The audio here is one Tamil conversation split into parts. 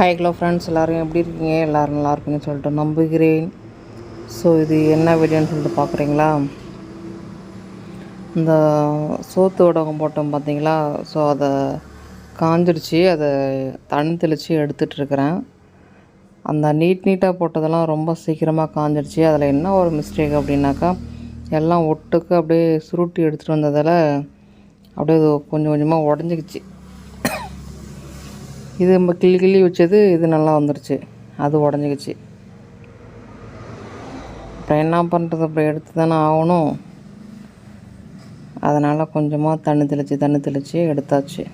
ஹாய் ஹலோ ஃப்ரெண்ட்ஸ் எல்லோரும் எப்படி இருக்கீங்க? எல்லோரும் நல்லா இருப்பீங்கன்னு சொல்லிட்டு நம்புகிறேன். ஸோ இது என்ன வீடியோன்னு சொல்லிட்டு பார்க்குறீங்களா இந்த சோத்து உடகம் போட்டோம் பார்த்தீங்களா ஸோ அதை காஞ்சிடுச்சு அதை தனி தெளித்து எடுத்துகிட்ருக்கிறேன் அந்த நீட் நீட்டாக போட்டதெல்லாம் ரொம்ப சீக்கிரமாக காஞ்சிடுச்சு. அதில் என்ன ஒரு மிஸ்டேக் அப்படின்னாக்கா எல்லாம் ஒட்டுக்கு அப்படியே சுருட்டி எடுத்துகிட்டு வந்ததால் அப்படியே அது கொஞ்சம் கொஞ்சமாக உடஞ்சிக்கிச்சு. இது நம்ம கிள்ளி கிள்ளி வச்சது இது நல்லா வந்துருச்சு. அது உடஞ்சிக்கிச்சு. அப்புறம் என்ன பண்ணுறது அப்புறம் எடுத்து தானே ஆகணும். அதனால் கொஞ்சமாக தண்ணி தெளித்து தண்ணி தெளித்து எடுத்தாச்சு.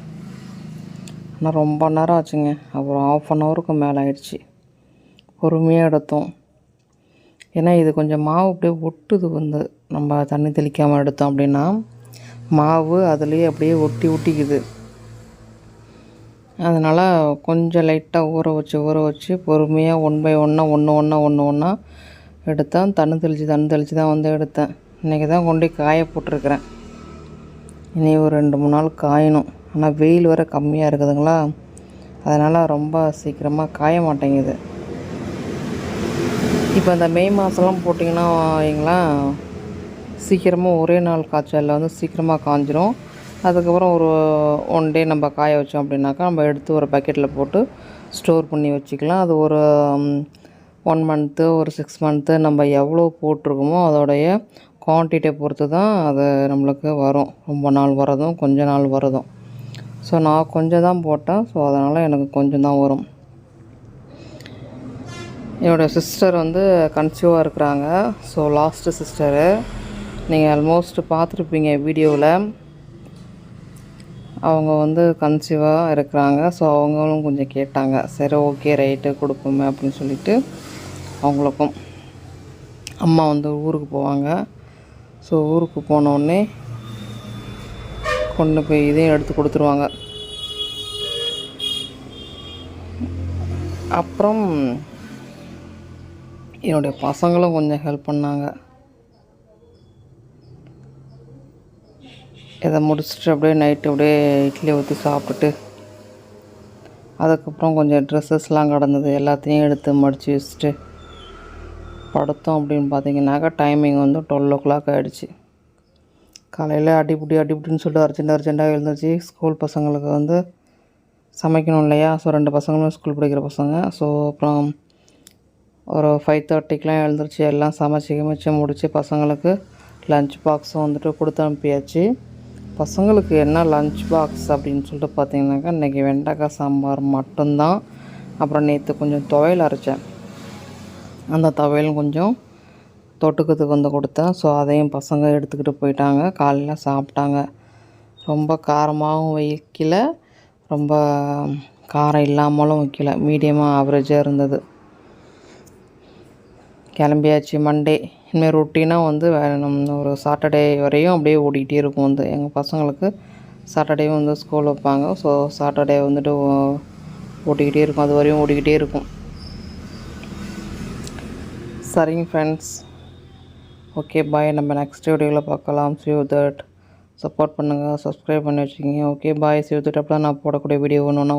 ஆனால் ரொம்ப நேரம் ஆச்சுங்க. அப்புறம் ஆஃப் அன் ஹவருக்கு மேலே ஆயிடுச்சு. பொறுமையாக எடுத்தோம். ஏன்னா இது கொஞ்சம் மாவு அப்படியே ஒட்டுது வந்து. நம்ம தண்ணி தெளிக்காமல் எடுத்தோம் அப்படின்னா மாவு அதுலேயே அப்படியே ஒட்டி ஒட்டிக்குது. அதனால் கொஞ்சம் லைட்டாக ஊற வச்சு ஊற வச்சு பொறுமையாக ஒன் பை ஒன்னாக ஒன்று ஒன்றா ஒன்று ஒன்றா எடுத்தேன். தண்ணி தெளித்து தண்ணி தெளித்து தான் வந்து எடுத்தேன். இன்றைக்கி தான் கொண்டு காய போட்டிருக்கிறேன். இனி ஒரு ரெண்டு மூணு நாள் காயணும். ஆனால் வெயில் வர கம்மியாக இருக்குதுங்களா? அதனால் ரொம்ப சீக்கிரமாக காய மாட்டேங்குது. இப்போ இந்த மே மாதம்லாம் போட்டிங்கன்னா வைங்களேன் சீக்கிரமாக ஒரே நாள் காய்ச்சலில் வந்து சீக்கிரமாக காஞ்சிரும். அதுக்கப்புறம் ஒரு ஒன் டே நம்ம காய வச்சோம் அப்படின்னாக்கா நம்ம எடுத்து ஒரு பக்கெட்டில் போட்டு ஸ்டோர் பண்ணி வச்சுக்கலாம். அது ஒரு ஒன் மந்த்து ஒரு சிக்ஸ் மந்த்து நம்ம எவ்வளோ போட்டிருக்கோமோ அதோடைய குவான்டிட்டியை பொறுத்து தான் அது நம்மளுக்கு வரும். ரொம்ப நாள் வரதும் கொஞ்ச நாள் வரதும் ஸோ நான் கொஞ்சம் தான் போட்டேன். ஸோ அதனால் எனக்கு கொஞ்சம் தான் வரும். என்னோடய சிஸ்டர் வந்து கன்சியூவாக இருக்கிறாங்க. ஸோ லாஸ்ட்டு சிஸ்டரு நீங்கள் ஆல்மோஸ்ட் பார்த்துருப்பீங்க வீடியோவில் அவங்க வந்து கன்சீவாக இருக்கிறாங்க. ஸோ அவங்களும் கொஞ்சம் கேட்டாங்க. சரி ஓகே ரைட்டு கொடுப்போமே அப்படின்னு சொல்லிட்டு அவங்களுக்கும் அம்மா வந்து ஊருக்கு போவாங்க. ஸோ ஊருக்கு போனோடனே கொண்டு போய் இதையும் எடுத்து கொடுத்துருவாங்க. அப்புறம் என்னுடைய பசங்களும் கொஞ்சம் ஹெல்ப் பண்ணாங்க. இதை முடிச்சுட்டு அப்படியே நைட்டு அப்படியே இட்லி ஊற்றி சாப்பிட்டுட்டு அதுக்கப்புறம் கொஞ்சம் ட்ரெஸ்ஸஸ்லாம் கிடந்தது. எல்லாத்தையும் எடுத்து மடித்து வச்சுட்டு படுத்தோம் அப்படின்னு பார்த்தீங்கன்னாக்கா டைமிங் வந்து டுவெல் ஓ கிளாக் ஆகிடுச்சு காலையில் அடிப்புடி அடிபுடின்னு சொல்லிட்டு அர்ஜென்ட் அர்ஜென்ட்டாக எழுந்துச்சு ஸ்கூல் பசங்களுக்கு வந்து சமைக்கணும் இல்லையா? ஸோ ரெண்டு பசங்களும் ஸ்கூல் படிக்கிற பசங்க. ஸோ அப்புறம் ஒரு ஃபைவ் தேர்ட்டிக்கெலாம் எழுந்துருச்சு. எல்லாம் சமைச்சி கிமைச்சி முடித்து பசங்களுக்கு லஞ்ச் பாக்ஸும் வந்துட்டு கொடுத்து அனுப்பியாச்சு. பசங்களுக்கு என்ன லஞ்ச் பாக்ஸ் அப்படின்னு சொல்லிட்டு பார்த்தீங்கன்னாக்கா இன்றைக்கி வெண்டைக்காய் சாம்பார் மட்டும்தான். அப்புறம் நேற்று கொஞ்சம் துவையல் அரைச்சேன். அந்த துவையலும் கொஞ்சம் தொட்டுக்கத்துக்கு வந்து கொடுத்தேன். ஸோ அதையும் பசங்க எடுத்துக்கிட்டு போயிட்டாங்க. காலையில் சாப்பிட்டாங்க. ரொம்ப காரமாகவும் வைக்கல. ரொம்ப காரம் இல்லாமலும் வைக்கல. மீடியமாக ஆவரேஜாக இருந்தது. கிளம்பியாச்சு மண்டே இனிமேல் ரொட்டீனாக வந்து ஒரு சாட்டர்டே வரையும் அப்படியே ஓடிக்கிட்டே இருக்கும் வந்து. எங்கள் பசங்களுக்கு சாட்டர்டே வந்து ஸ்கூல் வைப்பாங்க. ஸோ சாட்டர்டே வந்துட்டு ஓட்டிக்கிட்டே இருக்கும். அது வரையும் ஓடிக்கிட்டே இருக்கும். சரிங்க ஃப்ரெண்ட்ஸ் ஓகே பாய் நம்ம நெக்ஸ்ட் வீடியோவில் பார்க்கலாம். சிவ் தட் சப்போர்ட் பண்ணுங்கள் சப்ஸ்கிரைப் பண்ணி வச்சுக்கிங்க. ஓகே பாய் சிவ் தட் அப்போ நான் போடக்கூடிய வீடியோ ஒன்று ஒன்றா